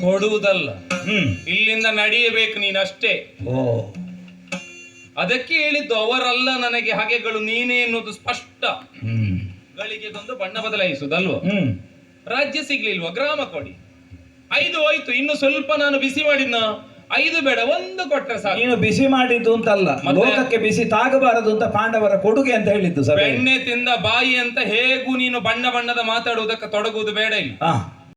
ಕೊಡುವುದಲ್ಲ. ಹ್ಮ್. ಇಲ್ಲಿಂದ ನಡೆಯಬೇಕು ನೀನಷ್ಟೇ. ಓ. ಅದಕ್ಕೆ ಹೇಳಿದ್ದು ಅವರಲ್ಲ ನನಗೆ ಹಗೆಗಳು ನೀನೇ ಎನ್ನುವುದು ಸ್ಪಷ್ಟ. ಹ್ಮ್. ತಂದು ಬಣ್ಣ ಬದಲಾಯಿಸುವುದಲ್ವ? ಹ್ಮ್. ರಾಜ್ಯ ಸಿಗ್ಲಿಲ್ವಾ? ಗ್ರಾಮ ಕೊಡಿ. ಐದು ಹೋಯ್ತು ಇನ್ನು ಸ್ವಲ್ಪ ನಾನು ಬಿಸಿ ಮಾಡಿದ್ನ. ಐದು ಬೇಡ ಒಂದು ಕೊಟ್ಟರೆ ಸಾಕು. ನೀನು ಬಿಸಿ ಮಾಡಿದ್ದು ಅಂತಲ್ಲ. ಮತ್ತೆ? ಲೋಕಕ್ಕೆ ಬಿಸಿ ತಾಗಬಾರದು ಅಂತ ಪಾಂಡವರ ಕೊಡುಗೆ ಅಂತ ಹೇಳಿದ್ದು ಸರ್ ಬೆಣ್ಣೆ ತಿಂದ ಬಾಯಿ ಅಂತ ಹೇಗೂ ನೀನು ಬಣ್ಣ ಬಣ್ಣದ ಮಾತಾಡುವುದಕ್ಕೆ ತೊಡಗುವುದು ಬೇಡ ಇಲ್ಲಿ. ಹಾ